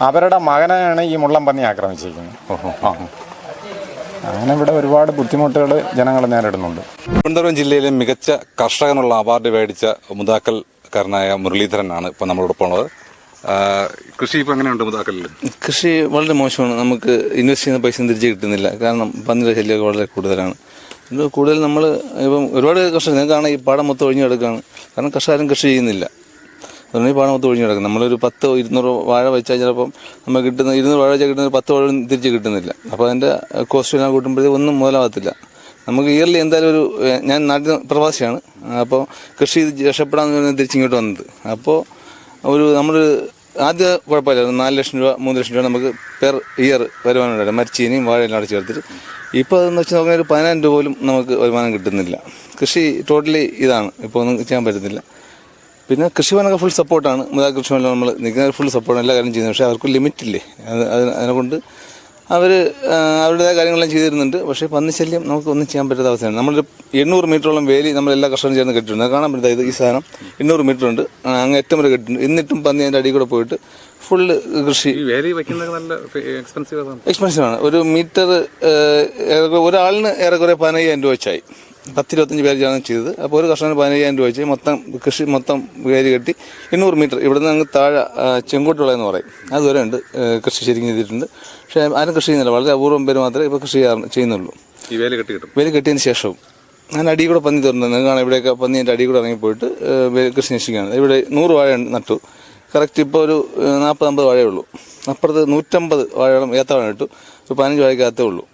അവരുടെ മകനെയാണ് ഈ മുള്ളമ്പന്നി ആക്രമിച്ചിരിക്കുന്നത്. ഓഹോ. അങ്ങനെ ഇവിടെ ഒരുപാട് ബുദ്ധിമുട്ടുകൾ ജനങ്ങൾ നേരിടുന്നുണ്ട്. തിരുവനന്തപുരം ജില്ലയിലെ മികച്ച കർഷകനുള്ള അവാർഡ് മേടിച്ച മുതാക്കൽക്കാരനായ മുരളീധരനാണ് ഇപ്പോൾ നമ്മളോടൊപ്പം ഉള്ളത്. കൃഷി ഇപ്പം എങ്ങനെയുണ്ട് കൃഷി വളരെ മോശമാണ്. നമുക്ക് ഇൻവെസ്റ്റ് ചെയ്യുന്ന പൈസ തിരിച്ച് കിട്ടുന്നില്ല. കാരണം പന്നിയുടെ ശല്യമൊക്കെ വളരെ കൂടുതലാണ്. ഇത് കൂടുതൽ നമ്മൾ ഇപ്പം ഒരുപാട് കർഷകർ നിങ്ങൾക്കാണ് ഈ പാടം മൊത്തം ഒഴിഞ്ഞു കിടക്കുകയാണ്. കാരണം കർഷകരും കൃഷി ചെയ്യുന്നില്ല. അതുകൊണ്ട് ഈ പാടം മൊത്തം ഒഴിഞ്ഞു കിടക്കും നമ്മളൊരു പത്ത് ഇരുന്നൂറ് വാഴ വെച്ചാൽ ചിലപ്പം നമുക്ക് കിട്ടുന്ന ഇരുന്നൂറ് വാഴ വെച്ചാൽ കിട്ടുന്ന പത്ത് വാഴ തിരിച്ച് കിട്ടുന്നില്ല. അപ്പോൾ അതിന്റെ കോസ്റ്റ് എല്ലാം കൂട്ടുമ്പോഴത്തേക്ക് ഒന്നും മുതലാവത്തില്ല. നമുക്ക് ഇയർലി എന്തായാലും ഒരു ഞാൻ നാട്ടിൽ പ്രവാസിയാണ്. അപ്പോൾ കൃഷി രക്ഷപ്പെടാമെന്ന് പറഞ്ഞാൽ തിരിച്ചിങ്ങോട്ട് വന്നത്. അപ്പോൾ ഒരു നമ്മൾ ആദ്യ കുഴപ്പമില്ലായിരുന്നു. നാല് ലക്ഷം രൂപ മൂന്ന് ലക്ഷം രൂപ നമുക്ക് പെർ ഇയർ വരുമാനമുണ്ടായിരുന്നു. മരിച്ചീനിയും വാഴയെല്ലാം അടച്ചു ചേർത്തിട്ട് ഇപ്പോൾ അതെന്ന് വെച്ച് നോക്കിയാൽ ഒരു പതിനായിരം രൂപ പോലും നമുക്ക് വരുമാനം കിട്ടുന്നില്ല. കൃഷി ടോട്ടലി ഇതാണ്. ഇപ്പോൾ ഒന്നും ചെയ്യാൻ പറ്റുന്നില്ല പിന്നെ കൃഷിഭവനൊക്കെ ഫുൾ സപ്പോർട്ടാണ് മുതാ കൃഷിഭവനിൽ നമ്മൾ നിൽക്കുന്നവർ ഫുൾ സപ്പോർട്ടാണ് എല്ലാ കാര്യം ചെയ്യുന്നത്. പക്ഷേ അവർക്ക് ലിമിറ്റില്ലേ അത് അത് അതിനെക്കൊണ്ട് അവർ അവരുടേതായ കാര്യങ്ങളെല്ലാം ചെയ്തിരുന്നുണ്ട്. പക്ഷേ പന്നിശല്യം നമുക്ക് ഒന്നും ചെയ്യാൻ പറ്റാത്ത അവസ്ഥയാണ്. നമ്മളൊരു എണ്ണൂറ് മീറ്ററോളം വേലി നമ്മൾ എല്ലാ കർഷകരും ചേർന്ന് കെട്ടിട്ടുണ്ട്. കാണാൻ പറ്റുന്നത് ഇത് ഈ സാധനം എണ്ണൂറ് മീറ്റർ ഉണ്ട് അങ്ങ് ഏറ്റവും വരെ കെട്ടിട്ടുണ്ട്. എന്നിട്ടും പന്നി അതിന്റെ അടിയിൽ കൂടെ പോയിട്ട് ഫുള്ള് കൃഷി. വേലി വയ്ക്കുന്നത് നല്ല എക്സ്പെൻസീവ് ആണ്. ഒരു മീറ്റർ ഒരാളിന് ഏറെക്കുറെ പതിനയ്യായിരം രൂപ വെച്ചായി. പത്തിരുപത്തഞ്ച് പേരാണ് ചെയ്തത്. അപ്പോൾ ഒരു കർഷകന് പതിനയ്യായിരം രൂപ വെച്ച് മൊത്തം കൃഷി മൊത്തം കയറി കെട്ടി എണ്ണൂറ് മീറ്റർ. ഇവിടെ നിന്ന് അങ്ങ് താഴെ ചെങ്കോട്ടുള്ളതെന്ന് പറയും. അതുവരെ ഉണ്ട് കൃഷി ശരിക്കും ചെയ്തിട്ടുണ്ട്. പക്ഷേ ആരും കൃഷി ചെയ്യുന്നില്ല. വളരെ അപൂർവം പേര് മാത്രമേ ഇപ്പോൾ കൃഷി ചെയ്യാറ് ചെയ്യുന്നുള്ളൂ. ഈ വേല കെട്ടി കിട്ടും. വേല കെട്ടിയതിന് ശേഷവും. ഞാൻ അടി കൂടെ പന്നി തുറന്നത് നിങ്ങൾക്കാണ് കാണാം. ഇവിടെയൊക്കെ പന്നി എന്റെ അടി കൂടെ ഇറങ്ങിപ്പോയിട്ട് കൃഷി നശിക്കുകയാണ്. ഇവിടെ നൂറ് വാഴ നട്ടു. കറക്റ്റ് ഇപ്പോൾ ഒരു നാൽപ്പത് അമ്പത് വാഴയേ ഉള്ളൂ. അപ്പുറത്ത് നൂറ്റമ്പത് വാഴയോളം ഏത്തവാഴ ഇട്ടു. ഒരു പതിനഞ്ച് വാഴയ്ക്കകത്തേ ഉള്ളൂ.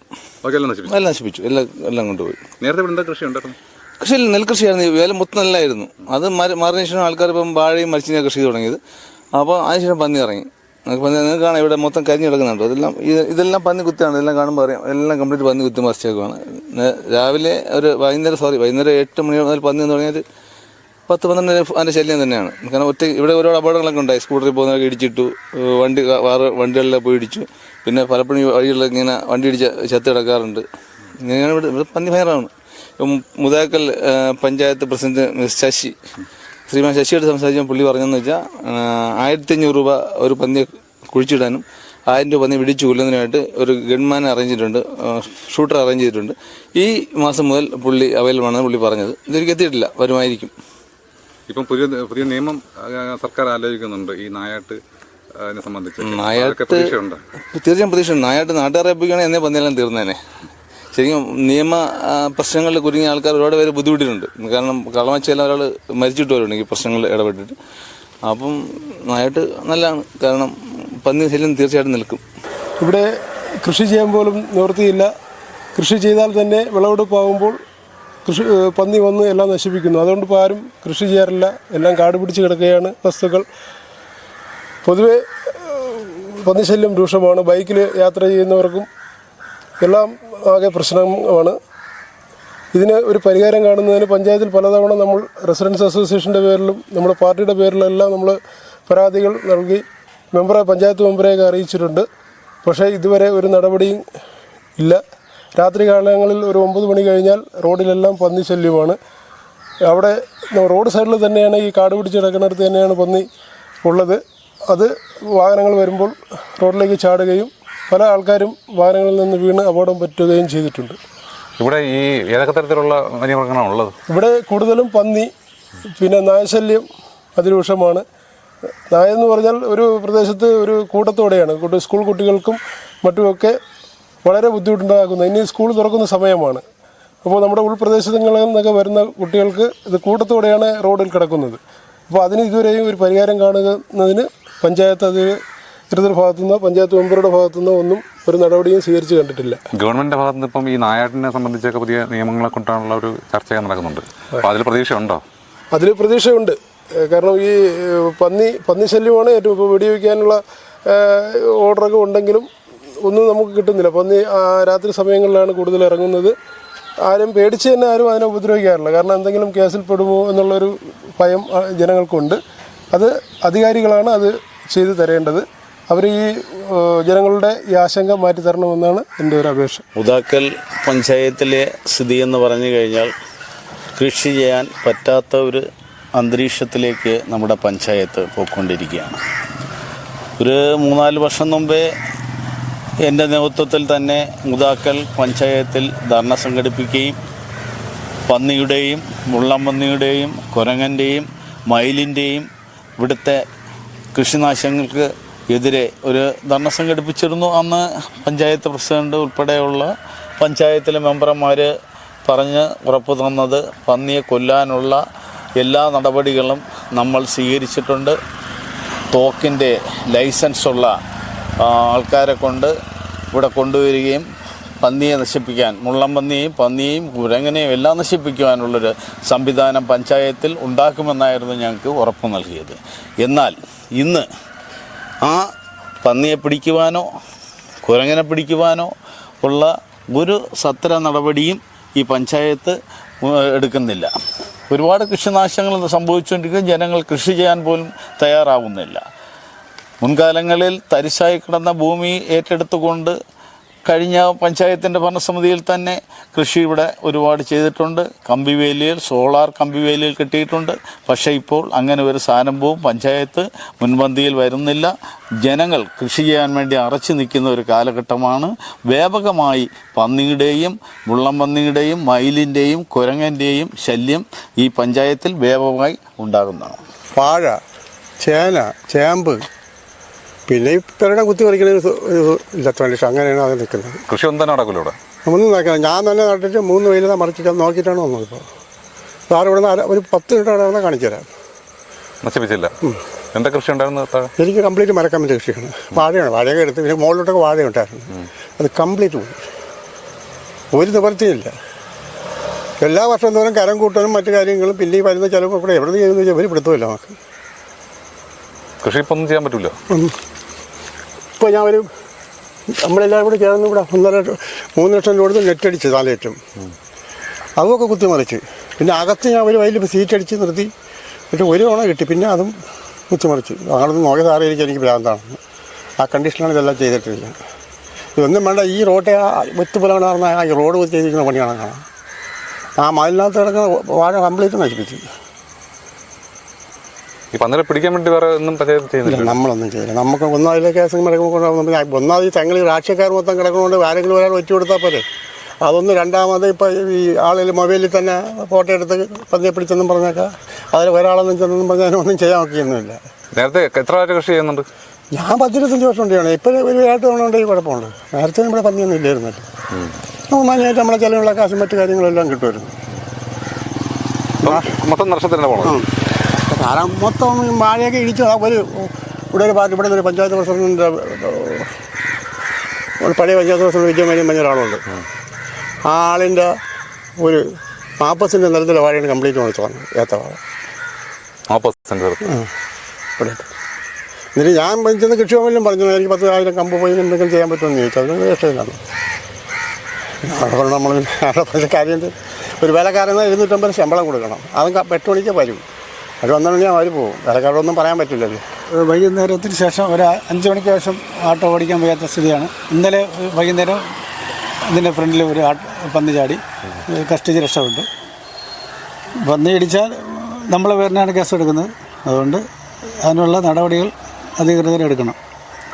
എല്ലാം നശിപ്പിച്ചു. എല്ലാം എല്ലാം കൊണ്ടുപോയി. നേരത്തെ ഇവിടെ കൃഷി ഉണ്ടായിരുന്നു കൃഷിയിൽ നെൽകൃഷിയായിരുന്നു. വേല മൊത്തം നെല്ലായിരുന്നു. അത് മാറി മാറിയതിനു ശേഷം ആൾക്കാർ ഇപ്പം വാഴയും മരിച്ചിനെ കൃഷി തുടങ്ങിയത്. അപ്പോൾ അതിനുശേഷം പന്നി ഇറങ്ങി. പന്നി നിങ്ങൾക്ക് കാണാം ഇവിടെ മൊത്തം കരിഞ്ഞ് കിടക്കുന്നുണ്ടോ. അതെല്ലാം ഇതെല്ലാം പന്നി കുത്താണ് ഇതെല്ലാം കാണുമ്പോൾ അറിയാം. എല്ലാം കംപ്ലീറ്റ് പന്നി കുത്തി മറിച്ചേക്കുവാണ്. രാവിലെ ഒരു വൈകുന്നേരം സോറി വൈകുന്നേരം എട്ട് മണി മുതൽ പന്നി എന്ന് പറഞ്ഞാൽ പത്ത് പന്ത്രണ്ട് അതിന്റെ ശല്യം തന്നെയാണ്. കാരണം ഒറ്റ ഇവിടെ ഒരുപാട് അപകടങ്ങളൊക്കെ ഉണ്ടായി. സ്കൂട്ടറിൽ പോകുന്നവരൊക്കെ ഇടിച്ചിട്ടു. വണ്ടി വേറെ വണ്ടികളിലെ പോയി ഇടിച്ചു. പിന്നെ പലപ്പോഴും ഈ വഴികളിൽ ഇങ്ങനെ വണ്ടി ഇടിച്ച് ചത്ത് കിടക്കാറുണ്ട്. ഇങ്ങനെയാണ് ഇവിടെ ഇവിടെ പന്നി ഇപ്പം മുതാക്കൽ പഞ്ചായത്ത് പ്രസിഡന്റ് മിസ് ശശി ശ്രീമാൻ ശശിയോട് സംസാരിച്ചാൽ പുള്ളി പറഞ്ഞതെന്ന് വെച്ചാൽ ആയിരത്തി അഞ്ഞൂറ് രൂപ ഒരു പന്നിയെ കുഴിച്ചിടാനും ആയിരം രൂപ പന്നി പിടിച്ചു കൊല്ലുന്നതിനായിട്ട് ഒരു ഗൺമാനെ അറേഞ്ച് ചെയ്തിട്ടുണ്ട് ഷൂട്ടർ അറേഞ്ച് ചെയ്തിട്ടുണ്ട്. ഈ മാസം മുതൽ പുള്ളി അവൈലബിൾ ആണെന്ന് പുള്ളി പറഞ്ഞത്. ഇതൊരിക്കലും എത്തിയിട്ടില്ല. വരുമായിരിക്കും. ഇപ്പം പുതിയ പുതിയ നിയമം സർക്കാർ ആലോചിക്കുന്നുണ്ട്. ഈ നായാട്ട് അതിനെ സംബന്ധിച്ച് അതൊക്കെ നായാട്ട് പ്രതീക്ഷയുണ്ട്. തീർച്ചയായും പ്രതീക്ഷ നായാട്ട് നാട്ടുകാരെ എന്നെ എന്നേ പന്നിയെല്ലാം തീർന്നേനെ. ശരിക്കും നിയമ പ്രശ്നങ്ങളിൽ കുരുങ്ങിയ ആൾക്കാർ ഒരുപാട് പേര് ബുദ്ധിമുട്ടിയിട്ടുണ്ട്. കാരണം കള്ളമച്ചെല്ലാം ഒരാൾ മരിച്ചിട്ട് വരുന്നുണ്ട് ഈ പ്രശ്നങ്ങളിൽ ഇടപെട്ടിട്ട്. അപ്പം നായാട്ട് നല്ലതാണ്. കാരണം പന്നി ശല്യം തീർച്ചയായിട്ടും നിൽക്കും. ഇവിടെ കൃഷി ചെയ്യാൻ പോലും നിവൃത്തിയില്ല. കൃഷി ചെയ്താൽ തന്നെ വിളവെടുപ്പാകുമ്പോൾ കൃഷി പന്നി വന്ന് എല്ലാം നശിപ്പിക്കുന്നു. അതുകൊണ്ട് ഇപ്പോൾ ആരും കൃഷി ചെയ്യാറില്ല. എല്ലാം കാട് പിടിച്ച് കിടക്കുകയാണ് വസ്തുക്കൾ. പൊതുവെ പന്നിശല്യം രൂക്ഷമാണ്. ബൈക്കിൽ യാത്ര ചെയ്യുന്നവർക്കും എല്ലാം ആകെ പ്രശ്നമാണ്. ഇതിന് ഒരു പരിഹാരം കാണുന്നതിന് പഞ്ചായത്തിൽ പലതവണ നമ്മൾ റെസിഡൻസ് അസോസിയേഷന്റെ പേരിലും നമ്മുടെ പാർട്ടിയുടെ പേരിലെല്ലാം നമ്മൾ പരാതികൾ നൽകി മെമ്പറെ പഞ്ചായത്ത് മെമ്പറെയൊക്കെ അറിയിച്ചിട്ടുണ്ട്. പക്ഷേ ഇതുവരെ ഒരു നടപടിയും ഇല്ല. രാത്രി കാലങ്ങളിൽ ഒരു ഒമ്പത് മണി കഴിഞ്ഞാൽ റോഡിലെല്ലാം പന്നി ശല്യമാണ് അവിടെ റോഡ് സൈഡിൽ തന്നെയാണ് ഈ കാട് പിടിച്ച് കിടക്കുന്നിടത്ത് തന്നെയാണ് പന്നി ഉള്ളത്. അത് വാഹനങ്ങൾ വരുമ്പോൾ റോഡിലേക്ക് ചാടുകയും പല ആൾക്കാരും വാഹനങ്ങളിൽ നിന്ന് വീണ് അപകടം പറ്റുകയും ചെയ്തിട്ടുണ്ട്. ഇവിടെ ഈ ഏതൊക്കെ തരത്തിലുള്ള വന്യമൃഗങ്ങളാണ് ഉള്ളത്? ഇവിടെ കൂടുതലും പന്നി പിന്നെ നായശല്യം അതിരൂക്ഷമാണ്. നായ എന്ന് പറഞ്ഞാൽ ഒരു പ്രദേശത്ത് ഒരു കൂട്ടത്തോടെയാണ്. സ്കൂൾ കുട്ടികൾക്കും മറ്റുമൊക്കെ വളരെ ബുദ്ധിമുട്ടുണ്ടാകുന്നത്. ഇനി സ്കൂൾ തുറക്കുന്ന സമയമാണ്. അപ്പോൾ നമ്മുടെ ഉൾപ്രദേശങ്ങളിൽ നിന്നൊക്കെ വരുന്ന കുട്ടികൾക്ക് ഇത് കൂട്ടത്തോടെയാണ് റോഡിൽ കിടക്കുന്നത്. അപ്പോൾ അതിന് ഇതുവരെയും ഒരു പരിഹാരം കാണുന്നതിന് പഞ്ചായത്ത് അത് ഇത്തരത്തിൽ ഭാഗത്തുനിന്നോ പഞ്ചായത്ത് മെമ്പറുടെ ഭാഗത്തുനിന്നോ ഒന്നും ഒരു നടപടിയും സ്വീകരിച്ചു കണ്ടിട്ടില്ല. ഗവൺമെന്റിന്റെ ഭാഗത്തുനിന്ന് ഇപ്പം ഈ നായാട്ടിനെ സംബന്ധിച്ചൊക്കെ പുതിയ നിയമങ്ങളെ കൊണ്ടാണുള്ള ഒരു ചർച്ചയൊക്കെ നടക്കുന്നുണ്ട്. അപ്പോൾ അതിൽ പ്രതീക്ഷയുണ്ടോ? അതിൽ പ്രതീക്ഷയുണ്ട്. കാരണം ഈ പന്നി പന്നി ശല്യമാണ് ഏറ്റവും ഇപ്പോൾ വെടിവെക്കാനുള്ള ഓർഡറൊക്കെ ഉണ്ടെങ്കിലും ഒന്നും നമുക്ക് കിട്ടുന്നില്ല. പന്നി രാത്രി സമയങ്ങളിലാണ് കൂടുതൽ ഇറങ്ങുന്നത്. ആരും പേടിച്ച് തന്നെ ആരും അതിനെ ഉപദ്രവിക്കാറില്ല. കാരണം എന്തെങ്കിലും കേസിൽ പെടുമോ എന്നുള്ളൊരു ഭയം ജനങ്ങൾക്കുണ്ട്. അത് അധികാരികളാണ് അത് ചെയ്തു തരേണ്ടത്. അവർ ഈ ജനങ്ങളുടെ ഈ ആശങ്ക മാറ്റി തരണമെന്നാണ് എന്റെ ഒരു അപേക്ഷ. മുതാക്കൽ പഞ്ചായത്തിലെ സ്ഥിതി എന്ന് പറഞ്ഞു കഴിഞ്ഞാൽ കൃഷി ചെയ്യാൻ പറ്റാത്ത ഒരു അന്തരീക്ഷത്തിലേക്ക് നമ്മുടെ പഞ്ചായത്ത് പോയിക്കൊണ്ടിരിക്കുകയാണ്. ഒരു മൂന്നാൽ വർഷം മുമ്പേ എന്റെ നേതൃത്വത്തിൽ തന്നെ മുതാക്കൽ പഞ്ചായത്തിൽ ധർണ സംഘടിപ്പിക്കുകയും പന്നിയുടെയും മുള്ളംപന്നിയുടെയും കുരങ്ങന്റെയും മയിലിന്റെയും ഇവിടുത്തെ കൃഷിനാശങ്ങൾക്ക് എതിരെ ഒരു ധർണ സംഘടിപ്പിച്ചിരുന്നു അന്ന് പഞ്ചായത്ത് പ്രസിഡന്റ് ഉൾപ്പെടെയുള്ള പഞ്ചായത്തിലെ മെമ്പർമാർ പറഞ്ഞ് ഉറപ്പ് തന്നത് പന്നിയെ കൊല്ലാനുള്ള എല്ലാ നടപടികളും നമ്മൾ സ്വീകരിച്ചിട്ടുണ്ട്. തോക്കിന്റെ ലൈസൻസുള്ള ആൾക്കാരെ കൊണ്ട് ഇവിടെ കൊണ്ടുവരികയും പന്നിയെ നശിപ്പിക്കാൻ മുള്ളംപന്നിയെയും പന്നിയെയും കുരങ്ങനെയും എല്ലാം നശിപ്പിക്കുവാനുള്ളൊരു സംവിധാനം പഞ്ചായത്തിൽ ഉണ്ടാക്കുമെന്നായിരുന്നു ഞങ്ങൾക്ക് ഉറപ്പ് നൽകിയത്. എന്നാൽ ഇന്ന് ആ പന്നിയെ പിടിക്കുവാനോ കുരങ്ങനെ പിടിക്കുവാനോ ഉള്ള ഒരു സത്ര നടപടിയും ഈ പഞ്ചായത്ത് എടുക്കുന്നില്ല. ഒരുപാട് കൃഷിനാശങ്ങൾ സംഭവിച്ചുകൊണ്ടിരിക്കും ജനങ്ങൾ കൃഷി ചെയ്യാൻ പോലും തയ്യാറാവുന്നില്ല. മുൻകാലങ്ങളിൽ തരിശായി കിടന്ന ഭൂമി ഏറ്റെടുത്തുകൊണ്ട് കഴിഞ്ഞ പഞ്ചായത്തിന്റെ ഭരണസമിതിയിൽ തന്നെ കൃഷി ഇവിടെ ഒരുപാട് ചെയ്തിട്ടുണ്ട്. കമ്പിവേലിയിൽ സോളാർ കമ്പിവേലിയിൽ കിട്ടിയിട്ടുണ്ട്. പക്ഷേ ഇപ്പോൾ അങ്ങനെ ഒരു സാരംഭവും പഞ്ചായത്ത് മുൻപന്തിയിൽ വരുന്നില്ല. ജനങ്ങൾ കൃഷി ചെയ്യാൻ വേണ്ടി അറച്ചു നിൽക്കുന്ന ഒരു കാലഘട്ടമാണ്. വ്യാപകമായി പന്നിയുടെയും മുള്ളം പന്നിയുടെയും മയിലിന്റെയും കുരങ്ങന്റെയും ശല്യം ഈ പഞ്ചായത്തിൽ വ്യാപകമായി ഉണ്ടാകുന്നതാണ്. പാഴ ചേന ചേമ്പ് പിന്നെ ഈ പെരടം കുത്തി പറിക്കണ ഇലക്ട്രോണിക്സ് അങ്ങനെയാണ് അത് നിൽക്കുന്നത്. കൃഷി ഒന്നും തന്നെ നടക്കില്ല ഇവിടെ? ഒന്നും നോക്കണം ഞാൻ തന്നെ നട്ടിട്ട് മൂന്ന് വെയിലത മറിച്ചിട്ട് നോക്കിയിട്ടാണ് വന്നത് ഇപ്പോൾ. സാറ് ഇവിടെ നിന്ന് ഒരു പത്ത് മിനിറ്റ് അവിടെ കാണിച്ചു തരാം. നശിപ്പിച്ചില്ല? എന്താ കൃഷി ഉണ്ടായിരുന്നു എനിക്ക് കംപ്ലീറ്റ് മരക്കമ്പിന്റെ കൃഷിയാണ്. വാഴയാണ്. വാഴയൊക്കെ എടുത്ത് പിന്നെ മുകളിലോട്ടൊക്കെ വാഴ ഉണ്ടായിരുന്നു. അത് കംപ്ലീറ്റ് പോയി. ഒരു നിവർത്തിയില്ല എല്ലാ വർഷം തോറും കരം കൂട്ടാനും മറ്റു കാര്യങ്ങളും പിന്നെ ഈ വരുന്ന ചിലവ് കൂടെ എവിടെ നിന്ന് ചെയ്യുന്ന ഒരു പിടുത്തമില്ല നമുക്ക്. കൃഷി ഇപ്പം ഒന്നും ചെയ്യാൻ പറ്റില്ല ഇപ്പോൾ ഞാൻ ഒരു നമ്മളെല്ലാവരും കൂടെ ചേർന്ന് ഇവിടെ ഒന്നര മൂന്ന് ലക്ഷം രൂപ കൊടുത്ത് നെറ്റ് അടിച്ച് നാലേറ്റം അതുമൊക്കെ കുത്തിമറിച്ച്. പിന്നെ അകത്ത് ഞാൻ ഒരു വയലിൽ സീറ്റ് അടിച്ച് നിർത്തി. എന്നിട്ട് ഒരു തവണ കിട്ടി. പിന്നെ അതും കുത്തിമറിച്ച്. ആളൊന്നും നോക്കി സാറിയിരിക്കും എനിക്ക് ഭ്രാന്താണ്. ആ കണ്ടീഷനാണ് ഇതെല്ലാം ചെയ്തിട്ടില്ല ഇതൊന്നും വേണ്ട. ഈ റോട്ടെ ആ വെത്തുപോലാണ് പറഞ്ഞ ആ ഈ റോഡ് ചെയ്തിരിക്കുന്ന പണിയാണ് കാണാം ആ മതിലിനകത്ത് കിടക്കുന്ന വാഴ കംപ്ലീറ്റ് നശിപ്പിച്ചു. ഈ പന്നിരെ പിടിക്കാൻ വേണ്ടി വേറെ ഒന്നും പഞ്ചായത്ത് ചെയ്യുന്നില്ല. നമ്മളൊന്നും ചെയ്യില്ല നമുക്ക് ഒന്നാമതിലെ കേസും കിടക്കുമ്പോൾ ഒന്നാമത് ഈ തെങ്ങിൽ രാഷ്ട്രീയക്കാർ മൊത്തം കിടക്കുന്നതുകൊണ്ട് ആരെങ്കിലും ഒരാൾ വെച്ചു കൊടുത്താൽ പോരെ. അതൊന്ന് രണ്ടാമത് ഇപ്പോൾ ഈ ആളിൽ മൊബൈലിൽ തന്നെ ഫോട്ടോ എടുത്ത് പന്നിയെ പിടിച്ചെന്നും പറഞ്ഞേക്കാം. അതിൽ ഒരാളൊന്നും ചെന്നെന്നും പറഞ്ഞാൽ ഒന്നും ചെയ്യാൻ നോക്കിയൊന്നുമില്ല നേരത്തെ എത്ര ആര് കൃഷി ചെയ്യുന്നുണ്ട്? ഞാൻ പത്തിരുപത്തഞ്ച് വർഷം ഉണ്ടാണ് ഇപ്പോൾ ഒരു ഏട്ട് തവണ കുഴപ്പമുണ്ട്. നേരത്തെ നമ്മുടെ പന്നിയൊന്നും ഇല്ലായിരുന്നല്ലോ. നമുക്ക് നമ്മളെ ചിലവുള്ള കാശും മറ്റു കാര്യങ്ങളെല്ലാം കിട്ടുമായിരുന്നു. മൊത്തം നഷ്ടത്തിന് പോകണം കാരണം മൊത്തം വാഴയൊക്കെ ഇടിച്ചു ഒരു ഇവിടെ ഒരു പാർട്ടി ഇവിടെ ഒരു പഞ്ചായത്ത് പ്രസിഡന്റിന്റെ പഴയ പഞ്ചായത്ത് പ്രസിഡന്റ് വലിയ മഞ്ഞ ഒരാളുണ്ട്. ആ. ആളിന്റെ ഒരു നാൽപ്പത് സെന്റ് നിലത്തിലെ വാഴയാണ് കംപ്ലീറ്റ് മേടിച്ചു വന്നത് ഏത്ത വാഴ. നാൽപ്പത് സെന്റ് ഇവിടെ. എന്നിട്ട് ഞാൻ ചെന്ന് കൃഷിഭവനിലും പറഞ്ഞു എനിക്ക് പത്ത് ആയിരം കമ്പ് പോയി എന്തെങ്കിലും ചെയ്യാൻ പറ്റുമെന്ന് ചോദിച്ചു. അതൊന്നും രക്ഷയില്ലാന്ന് അവിടെ നമ്മൾ അവിടെ പറഞ്ഞ കാര്യം? ഒരു വിലക്കാരന് ഇരുന്നൂറ്റമ്പത് ശമ്പളം കൊടുക്കണം. അതും എട്ട് മണിക്ക് വരും. അവർ വന്നിട്ടുണ്ടെങ്കിൽ അവർ പോകും. വിലക്കാരോടൊന്നും പറയാൻ പറ്റില്ലല്ലോ വൈകുന്നേരത്തിന് ശേഷം ഒരു അഞ്ച് മണിക്ക് ശേഷം ആട്ടോ ഓടിക്കാൻ വയ്യാത്ത സ്ഥിതിയാണ്. ഇന്നലെ വൈകുന്നേരം ഇതിന്റെ ഫ്രണ്ടിൽ ഒരു ആട്ട് പന്നി ചാടി കഷ്ടിച്ച് രക്ഷപ്പെട്ടു. പന്നി ഇടിച്ചാൽ നമ്മളെ പേരിനാണ് കേസ് എടുക്കുന്നത്. അതുകൊണ്ട് അതിനുള്ള നടപടികൾ അധികൃതർ എടുക്കണം.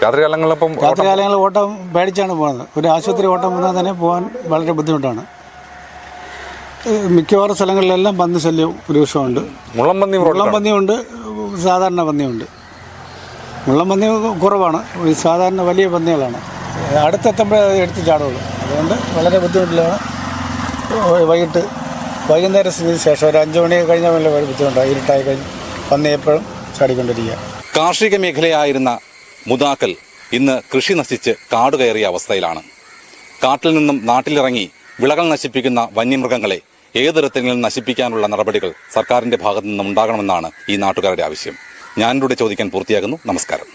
രാത്രികാലങ്ങളിലപ്പം രാത്രികാലങ്ങളിൽ ഓട്ടം പേടിച്ചാണ് പോകുന്നത്. ഒരു ആശുപത്രി ഓട്ടം വന്നാൽ തന്നെ പോകാൻ വളരെ ബുദ്ധിമുട്ടാണ്. മിക്കവാറും സ്ഥലങ്ങളിലെല്ലാം പന്നി ശല്യം രൂക്ഷമുണ്ട് മുള്ളം പന്നി മുള്ളം പന്നിയുണ്ട് സാധാരണ പന്നിയുണ്ട്. മുള്ളം പന്നി കുറവാണ് ഈ സാധാരണ വലിയ പന്നികളാണ്. അടുത്തെത്തുമ്പോഴേ അത് എടുത്ത് ചാടുള്ളൂ. അതുകൊണ്ട് വളരെ ബുദ്ധിമുട്ടിലാണ്. വൈകിട്ട് വൈകുന്നേരം സ്ഥിതിക്ക് ശേഷം ഒരു അഞ്ച് മണി കഴിഞ്ഞാൽ വലിയ ബുദ്ധിമുട്ടാണ്. ഇരുട്ടായി കഴിഞ്ഞ് പന്നി എപ്പോഴും ചാടിക്കൊണ്ടിരിക്കുക. കാർഷിക മേഖലയായിരുന്ന മുതാക്കൽ ഇന്ന് കൃഷി നശിച്ച് കാട് കയറിയ അവസ്ഥയിലാണ്. കാട്ടിൽ നിന്നും നാട്ടിലിറങ്ങി വിളകൾ നശിപ്പിക്കുന്ന വന്യമൃഗങ്ങളെ ഏതൊരുത്തെങ്കിലും നശിപ്പിക്കാനുള്ള നടപടികൾ സർക്കാരിന്റെ ഭാഗത്തു നിന്നും ഉണ്ടാകണമെന്നാണ് ഈ നാട്ടുകാരുടെ ആവശ്യം. ഞാനിലൂടെ ചോദിക്കാൻ പൂർത്തിയാകുന്നു. നമസ്കാരം.